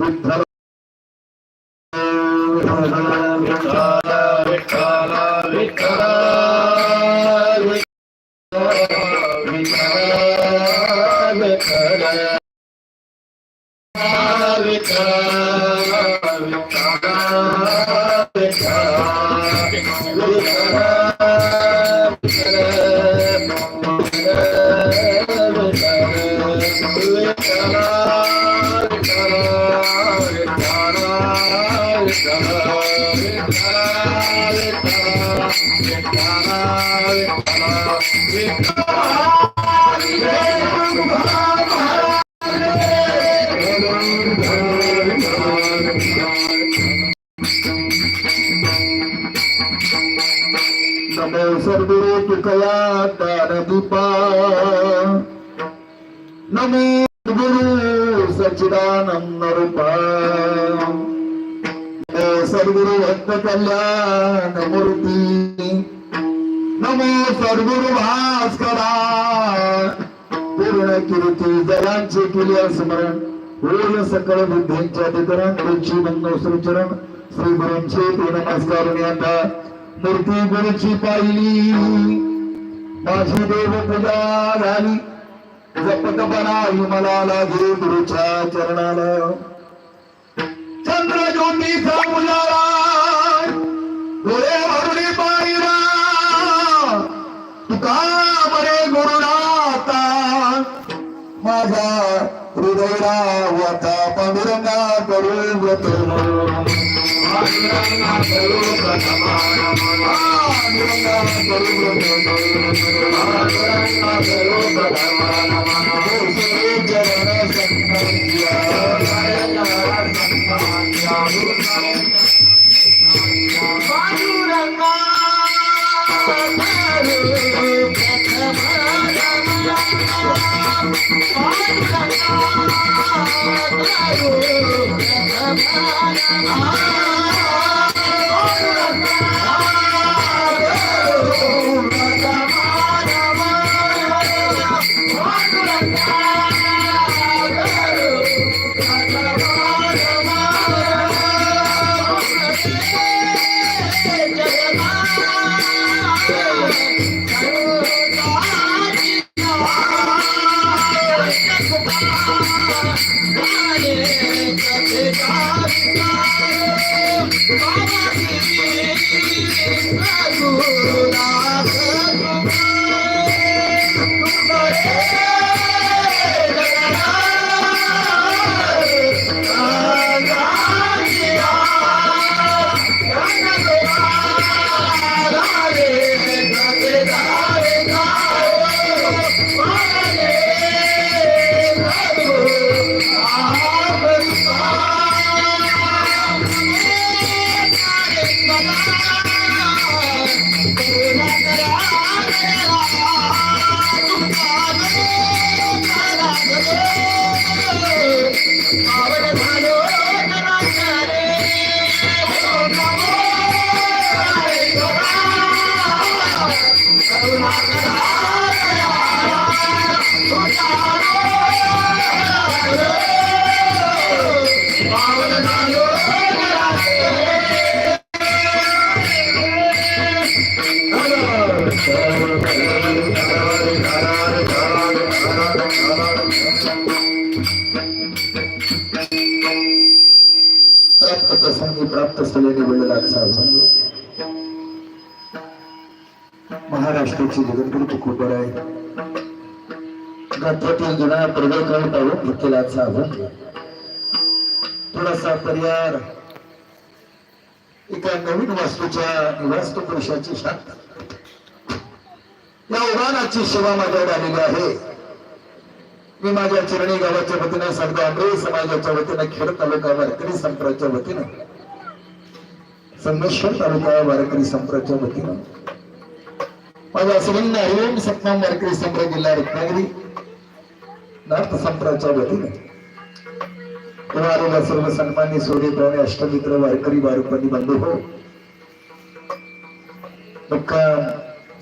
నిద్ర नमो सद्गुरु तुकया दानदीपा नमो गुरु सच्चिदानंद रूपा. सद्गुरु भक्त कल्याण मूर्ती नमो सद्गुरु भास्करा पूर्ण कीर्ती जगांचे केले स्मरण होय सकळ बुद्धींच्या अधिकरण रुची मंगल श्रीचरण श्री गुरूंचे ते नमस्कार आता मूर्ती गुरुची पाहिली माझी देव पूजा झाली जपत मला लागे गुरुच्या चरणाला चंद्र ज्योतीचा मुलाला डोळे भरुणी पाहिला तुका बरे गुरुनाथा माझा ஹிருதயராவத பதுரங்கா கருள் ஜன महाराष्ट्राची जगद्गुरु तुकोबर आहे गात्रातील जुना प्रगळकाळ पाहून घेतलेलाचा अभंग थोडासा पर्यार एका नवीन वास्तूच्या निवास्त पुरुषाची शांत या उभानाची सेवा माझ्यावर आलेली आहे. मी माझ्या चिरणी गावाच्या वतीनं सांगतो आंबे समाजाच्या वतीनं खेड तालुका वारकरी संप्रदायाच्या वतीनं संगमेश्वर तालुका वारकरी संप्रदायाच्या वतीनं माझं असं म्हणणं आहे हरिओम सत्नाम वारकरी संप्रदाय जिल्हा रत्नागिरी नाथ संप्रदायाच्या वतीनं तेव्हा आलेला सर्व सन्मान्य सोडे पाहुणे अष्टमित्र वारकरी वारुपणी बंधू हो मुक्काम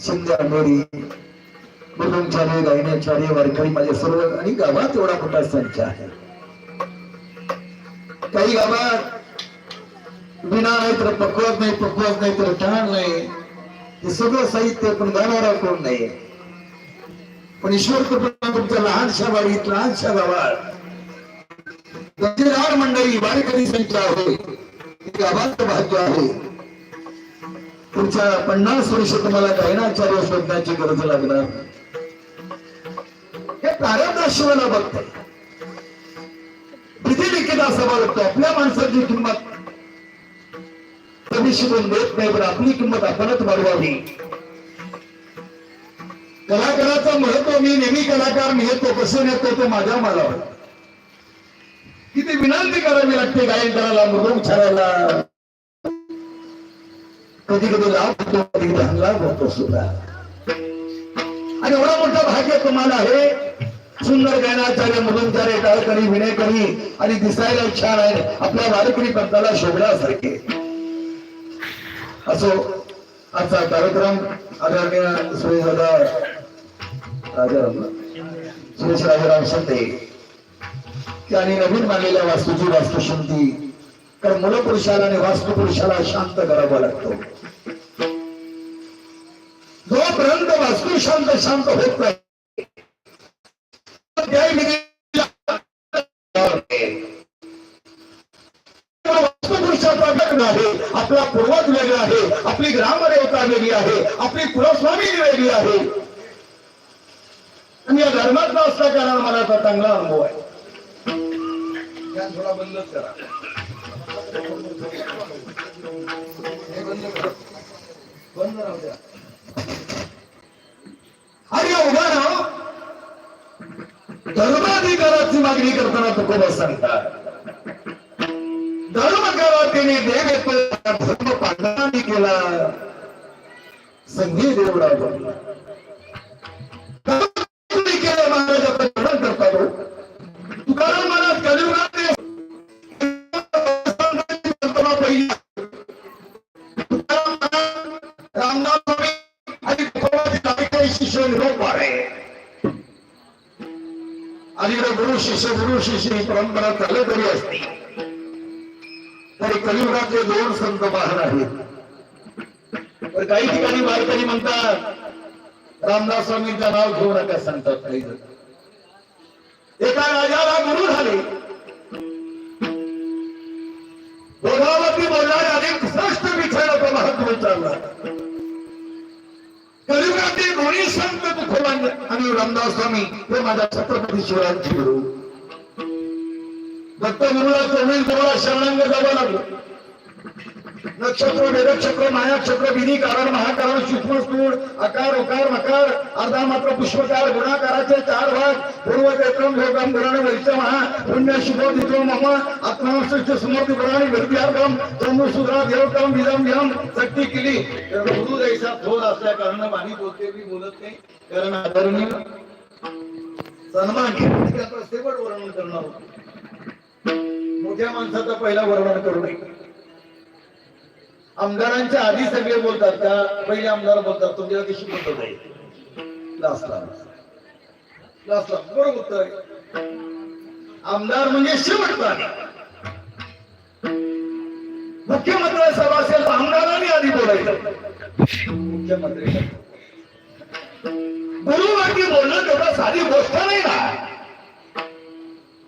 शिंदे अंबेरी मुलुमचार्य गायण्याचार्य वारकरी माझ्या सर्व आणि गावात एवढा मोठा संच आहे काही गावात विना नाही तर पकवत नाही पकवत नाही तर ताण नाही हे सगळं साहित्य पण गाणारा कोण नाही पण ईश्वर कृपा तुमच्या लहानशा बाळीत लहानशा गावात गंजीरार मंडळी वारकरी संख्या आहे. हे गावाचं भाग्य आहे. पुढच्या पन्नास वर्ष तुम्हाला गायनाचार्य शोधण्याची गरज लागणार. हे प्रारंभाशिवाला बघतंय किती लिखित असं बघतो आपल्या माणसाची किंमत कमी शिकून देत नाही पण आपली किंमत आपणच वाढवावी. कलाकाराचं महत्त्व मी नेहमी कलाकार नेतो कसं येतो ते माझ्या मालावर किती विनंती करावी लागते गायन करायला मृदू उच्चारायला कधी कधी लाभ होतो कधी लाभ होतो सुद्धा. आणि एवढा मोठा भाग्य तुम्हाला आहे. सुंदर गायनाचार्य मृदुंचार्य टाळकरी विनयकरी आणि दिसायला छान आहे आपल्या वारकरी पंथाला शोभण्यासारखे असो आजचा कार्यक्रम आदरणीय सुरेशदादा राजाराम सुरेश राजाराम शिंदे त्यांनी नवीन मानलेल्या वास्तूची वास्तुशांती कारण मूल पुरुषाला आणि वास्तू पुरुषाला शांत करावा लागतो. जोपर्यंत वास्तू शांत शांत होत नाही वेगळा आहे आपली ग्रामदेवता वेगळी आहे आपली कुलस्वामी वेगळी आहे आणि या धर्मातला असल्या कारण मला चांगला अनुभव आहे थोडा बंद करा बंद या उभा राहा धर्माधिकाराची मागणी करताना तुकोबा सांगतात त्याने देव येतो केला. संघी देवडा बनला तुम्ही केलं वर्णन करता तुकाराम महाराज कलियुगात रामदास आणि काही शिष्य अलीकडे गुरु शिष्य गुरु शिष्य ही परंपरा चालत तरी असते. तरी कलियुगातले दोन संत बाहेर आहेत. तर काही ठिकाणी वारकरी म्हणतात रामदास स्वामींचं नाव घेऊ नका सांगतात काही जण. एका राजाला गुरु झाले. दोघावरती बोलणारे अनेक श्रेष्ठ विचाराचं महत्त्व विचारला. कलियुगातले दोन्ही संत तुकोबांनी आणि रामदास स्वामी हे माझ्या छत्रपती शिवरायांचे गुरु. दत्त गुरुला चोवीस गुरुला शरणांग जावं लागलं. नक्षत्र वेदक्षत्र मायाक्षत्र विधी कारण महाकारण सूक्ष्म स्थूळ आकार उकार मकार अर्धा मात्र पुष्पकार गुणाकाराचे चार भाग पूर्व चैत्रम योगम गुरण वैश्य महा पुण्य शुभ दितो मम आत्माश्रेष्ठ समर्थ गुणाने विद्यार्थम तमु सुद्रा देवतम विदम यम शक्ती केली. गुरु जैसा थोर असल्या कारण वाणी बोलते मी बोलत नाही. कारण आदरणीय सन्मान शेवट वर्णन करणार होतो. मोठ्या माणसाचा पहिला वर्णन करू नये. आमदारांच्या आधी सगळे बोलतात का? पहिले आमदार बोलतात. तुमच्या कशी पद्धत आहे. लास्टला लास्टला बरोबर उत्तर आहे. आमदार म्हणजे शेवटचा मुख्यमंत्री सभा असेल तर आमदारांनी आधी बोलायचं. मुख्यमंत्री. गुरुवाक्य बोलणं तेवढं साधी गोष्ट नाही ना.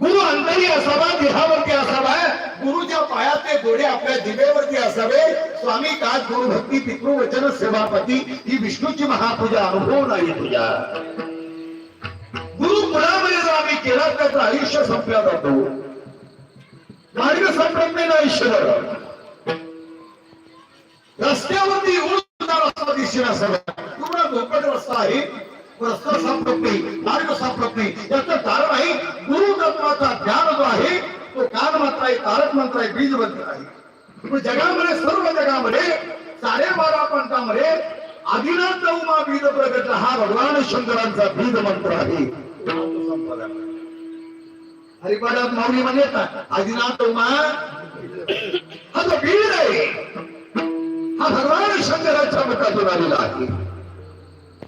गुरु अंतरी असावा देहावरती असावा गुरुच्या पायातले गोडे आपल्या दिवेवरती असावे. स्वामी काच गुरु भक्ती पितृवचन सेवापती ही विष्णूची महापूजा अनुभव नाही तुझ्या. गुरु कुणामध्ये जर आम्ही केला त्याचं आयुष्य संपल्या जातो. मार्ग संपत नाही ना रस्त्यावरती येऊन सुद्धा रस्ता दिसेल असावा पूर्ण धोकट रस्ता आहे. रस्ता सापडत नाही मार्ग सापडत नाही. याचं कारण आहे गुरु तत्वाचा ज्ञान जो आहे तो कान तारक मंत्र आहे. बीज मंत्र आहे जगामध्ये सर्व जगामध्ये साडेबारा पंथामध्ये आदिनाथ उमा बीज प्रगट हा भगवान शंकरांचा बीज मंत्र आहे. हरिपादात माऊली म्हणजे आदिनाथ उमा हा जो बीज आहे हा भगवान शंकराच्या मतातून आलेला आहे.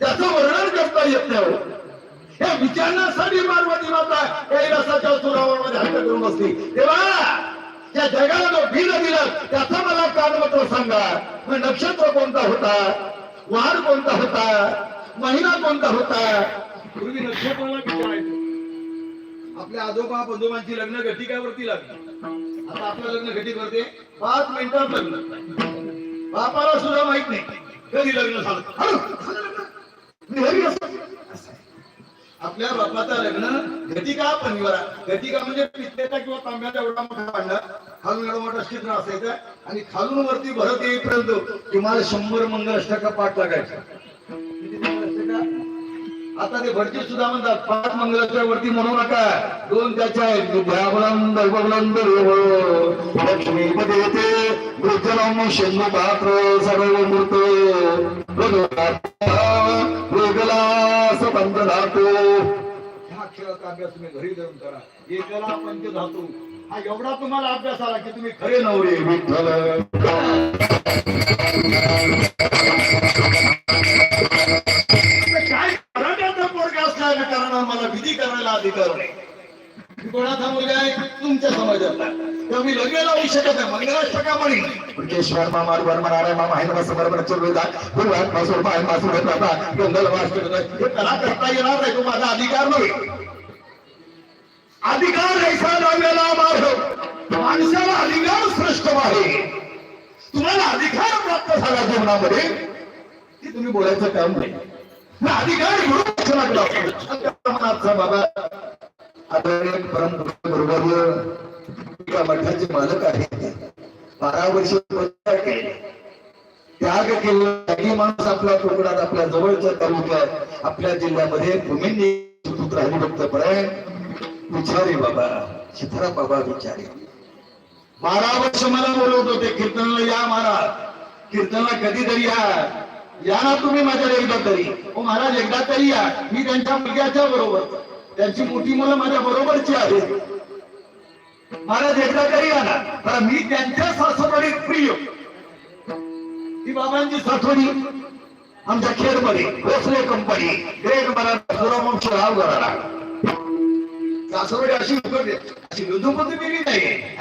त्याचं वर्णन करता येत नाही हो. हो. विचारण्यासाठी पार्वती माता कैलासाच्या सुरावरमध्ये हट्ट करून बसली. तेव्हा त्या जगाला जो बिल दिलं त्याचा मला सांगा. मग नक्षत्र कोणता होता? वार कोणता होता? महिना कोणता होता? पूर्वी नक्षत्राला विचारायचं. आपल्या आजोबा बंधुबांची लग्न घटिकावरती लागली. आता आपलं लग्न घटिकावरती पाच मिनिटात लग्न. बापाला सुद्धा माहीत नाही कधी लग्न झालं. हळू, झालं लग्न. मी घरी असतो. आपल्या बापाचं लग्न घटिका पनिवारा? घटिका म्हणजे पित्तेचा किंवा तांब्याचा एवढा मोठा भांडा? खालून एवढा मोठा चित्र असायचा आणि खालून वरती भरत येईपर्यंत तुम्हाला शंभर मंगलाष्टका पाठ लागायचा. आता ते भटजी सुद्धा म्हणतात पाच मंगलाच्या वरती म्हणू नका. दोन त्याच्या आहेत. विद्याबलम दैवबलम देव लक्ष्मीपती येते वृद्धनाम शंभू पात्र सर्व मूर्त वेगला सबंध ह्या अक्षराचा अभ्यास तुम्ही घरी जाऊन करा. एकाला पंचधातू हा एवढा तुम्हाला अभ्यास आला की तुम्ही खरे नवरे. काय मराठ्याचा पोरगा कारण मला विधी करायला अधिकार नाही कोणाचा मुलगा आहे? तुमच्या समाजातला. मी लग्न लावू शकत नाही. मंगलाष्टका म्हणी. मुकेश्वर वर्मा मामा आहे गुरुवार पाय हे करता येणार नाही. तो माझा अधिकार नाही. अधिकार ऐसा लावलेला मार्ग. माणसाला अधिकार श्रेष्ठ आहे. तुम्हाला अधिकार प्राप्त झाला जीवनामध्ये की तुम्ही बोलायचं काम नाही. अधिकार म्हणून लागला बाबा. आदरणीय परमपूज्य बरोबर एका मठाचे मालक आहेत बारा वर्ष त्याग केला. त्यागी माणूस आपल्या कोकणात आपल्या जवळच्या तालुक्यात आपल्या जिल्ह्यामध्ये भूमींनी सुपुत्र हरिभक्त पराय विचारे बाबा शिथारा बाबा विचारे. बारा वर्ष मला बोलवत होते कीर्तनला या महाराज कीर्तनला कधीतरी या या ना तुम्ही माझ्या एकदा तरी. ओ महाराज एकदा तरी या मी त्यांच्या मुलग्याच्या बरोबर. त्यांची मोठी मुलं माझ्या बरोबरची आहेत. महाराज एकदा तरी या ना. कारण मी त्यांच्या सासवडीत प्रिय. ती बाबांची साठवणी आमच्या खेडमध्ये भोसले कंपनी. ग्रेट मला सुरवंश राव घराला सासवडी अशी उघडते अशी लुधुपती दिली नाही.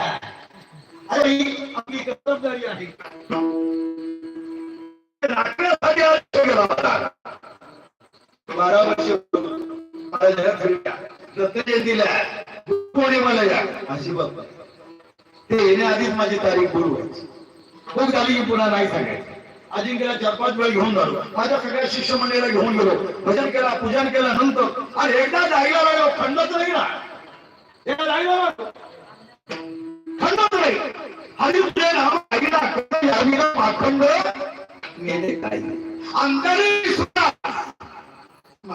अरे ही आपली कर्तव्यदारी आहे. आज बारा वर्ष मला जगात फिरल्या. मला या? अशी ते येण्याआधीच माझी तारीख गुरु खूप झाली की पुन्हा नाही सांगायचं. अजिंक्यला चार पाच वेळा घेऊन झालो माझ्या सगळ्या शिष्यमंडळीला घेऊन गेलो. भजन केला पूजन केलं नंतर आणि एकदा जायला लागलो. खंडच नाही ना. एकदा जायला लागलो. खंडच नाही. हरी तुझे नाव आईला पाखंड नेले काही अंतरी सुद्धा